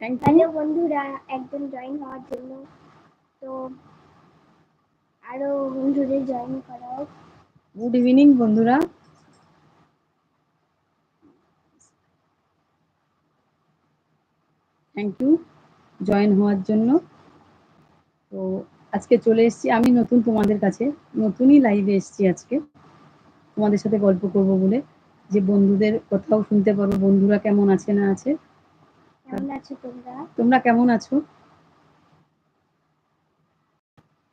Thank hello বন্ধুরা একজন join হওয়ার জন্য। তো আরও বন্ধুদের জয়েন করাও। গুড ইভিনিং বন্ধুরা। থ্যাংক ইউ জয়েন হওয়ার জন্য। তো আজকে চলে এসেছি। আমি নতুন তোমাদের কাছে। নতুনই লাইভে এসেছি আজকে। তোমাদের সাথে গল্প করব বলে। যে বন্ধুদের কথাও শুনতে পারব বন্ধুরা কেমন আছে না আছে? কেমন আছো তোমরা? তোমরা কেমন আছো?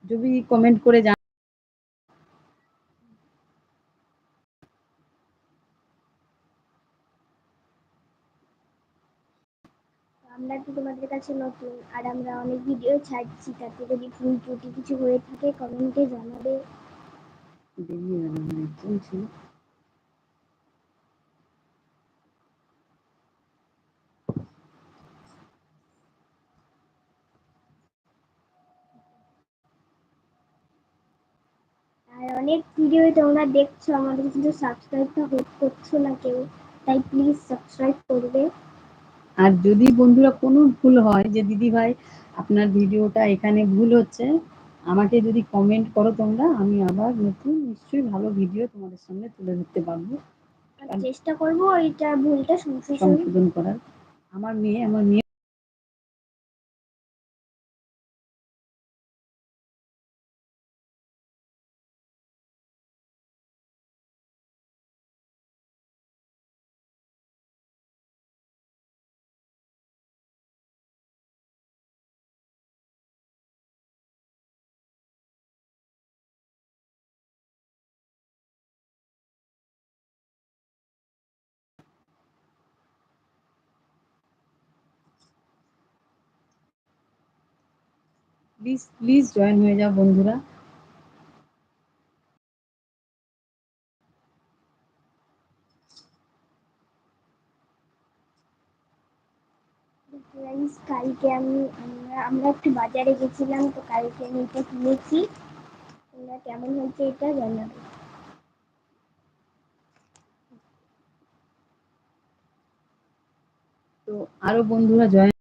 যদি কমেন্ট করে জান আমরা তো তোমাদের কাছে নতুন? আর আমরা অনেক ভিডিও ছাড়ছি তাতে যদি ভুল ত্রুটি কিছু হয়ে থাকে কমেন্টে জানাবে। গেল মনে হয়, আর অনেক ভিডিও তোমরা দেখছ আমাদের কিন্তু সাবস্ক্রাইবটা করছ না কেউ তাই প্লিজ সাবস্ক্রাইব করবে। আর যদি বন্ধুরা কোনো ভুল হয় যে দিদি ভাই আপনার ভিডিওটা এখানে ভুল হচ্ছে আমাকে যদি কমেন্ট করো তোমরা আমি আবার নতুন নিশ্চয়ই ভালো ভিডিও তোমাদের সামনে তুলে ধরতে পারব। চেষ্টা করব এইটা ভুলটা সংশোধন করার। আমার মেয়ে আমার মেয়ে প্লিজ প্লিজ জয়েন হয়ে যাও বন্ধুরা। কালকে আমি আমরা আমরা একটু বাজারে গেছিলাম তো কালকে আমি এটা কিনেছি। তোমরা কেমন হয়েছে এটা জানাবে। তো আরও বন্ধুরা জয়েন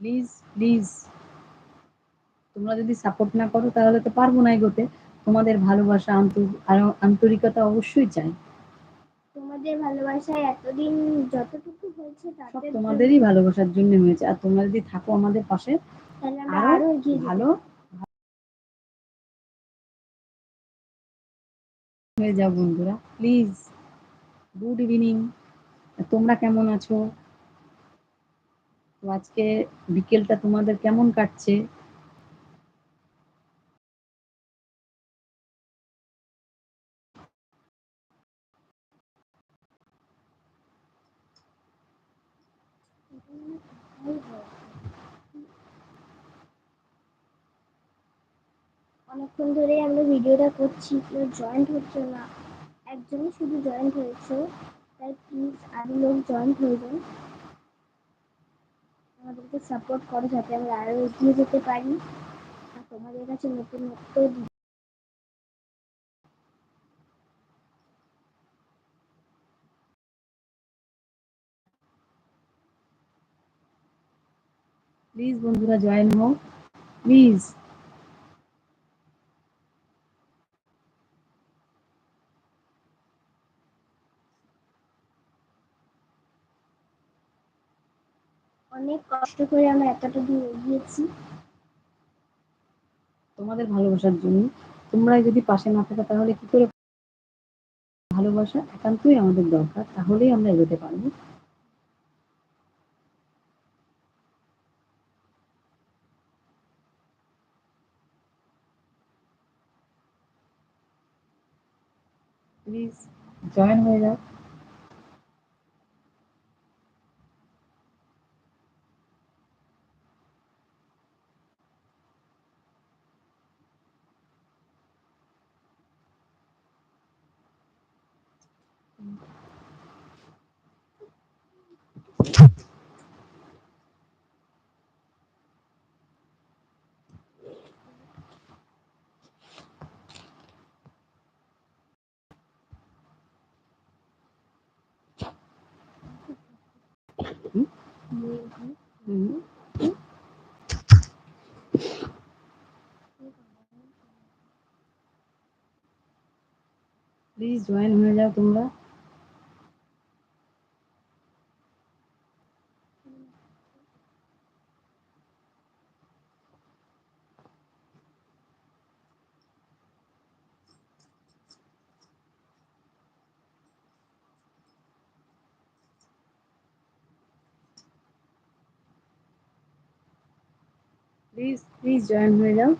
প্লিজ প্লিজ তোমরা যদি সাপোর্ট না করো তাহলে তো পারব না এগোতে। তোমাদের ভালোবাসা আন্তরিকতা অবশ্যই চাই। তোমাদের ভালোবাসায় এতদিন যতটুকু হয়েছে সব তোমাদেরই ভালোবাসার জন্য হয়েছে। আর তোমরা যদি থাকো আমাদের পাশে আরও। ভালো হয়ে যাও বন্ধুরা। প্লিজ গুড ইভিনিং তোমরা কেমন আছো? তো আজকে বিকেলটা তোমাদের কেমন কাটছে? অনেকক্ষণ ধরেই আমরা ভিডিওটা করছি, কেউ জয়েন্ট হচ্ছে না। একজনই শুধু জয়েন্ট হয়েছে। তাই প্লিজ আরও লোক জয়েন্ট হয়ে যান। আমাদেরকে সাপোর্ট করো যাতে আমরা আরও এগিয়ে যেতে পারি। আর তোমাদের কাছে নতুনত্ব প্লিজ বন্ধুরা জয়েন হও। প্লিজ অনেক কষ্ট করে আমরা এতটা দূর এগিয়েছি। তোমাদের ভালোবাসার জন্য। তোমরা যদি পাশে না থাকো, তাহলে কি করে ভালোবাসা? একান্তই আমাদের দরকার, তাহলেই আমরা এগোতে পারব। প্লিজ জয়েন হয়ে যাও। प्लीज़ ज्वाइन हो जाओ तुम्हारा প্লিজ প্লিজ জয়েন হয়ে যাও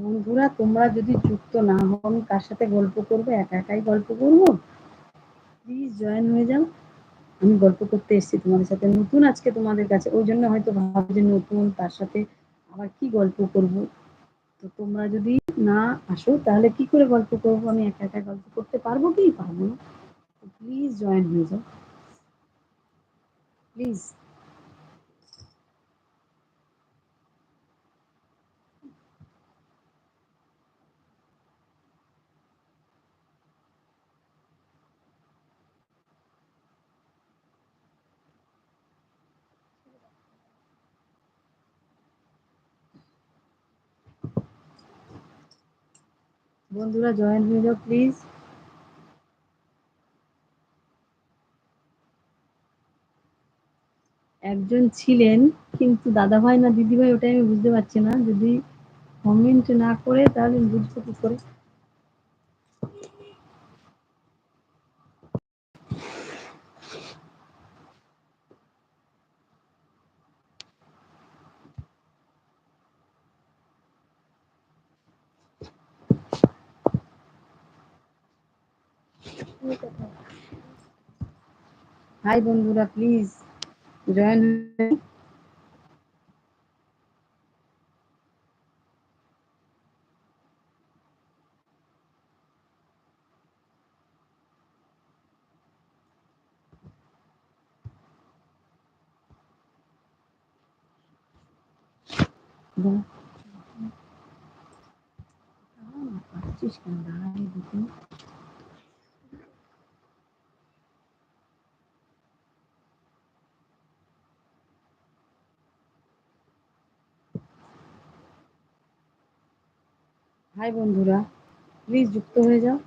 বন্ধুরা, তোমরা যদি যুক্ত না হও, আমি কার সাথে গল্প করব? একা একাই গল্প করব? প্লিজ জয়েন হয়ে যাও আমি গল্প করতে এসেছি তোমাদের সাথে। নতুন আজকে তোমাদের কাছে। ওই জন্য হয়তো ভাবো যে নতুন তার সাথে আবার কি গল্প করব? তো তোমরা যদি না, আসো, তাহলে কি করে গল্প করব? আমি একা একা গল্প করতে পারব কি? পারব না। প্লিজ জয়েন হয়ে যাও। প্লিজ বন্ধুরা জয়েন হয়ে যাও প্লিজ একজন ছিলেন, কিন্তু দাদা ভাই না দিদি ভাই, ওটাই আমি বুঝতে পারছি না। যদি কমেন্ট না করে, তাহলে বুঝব কি করে। হাই বন্ধুরা প্লিজ জয়েন পাচ্ছিস বন্ধুরা প্লিজ যুক্ত হয়ে যাও।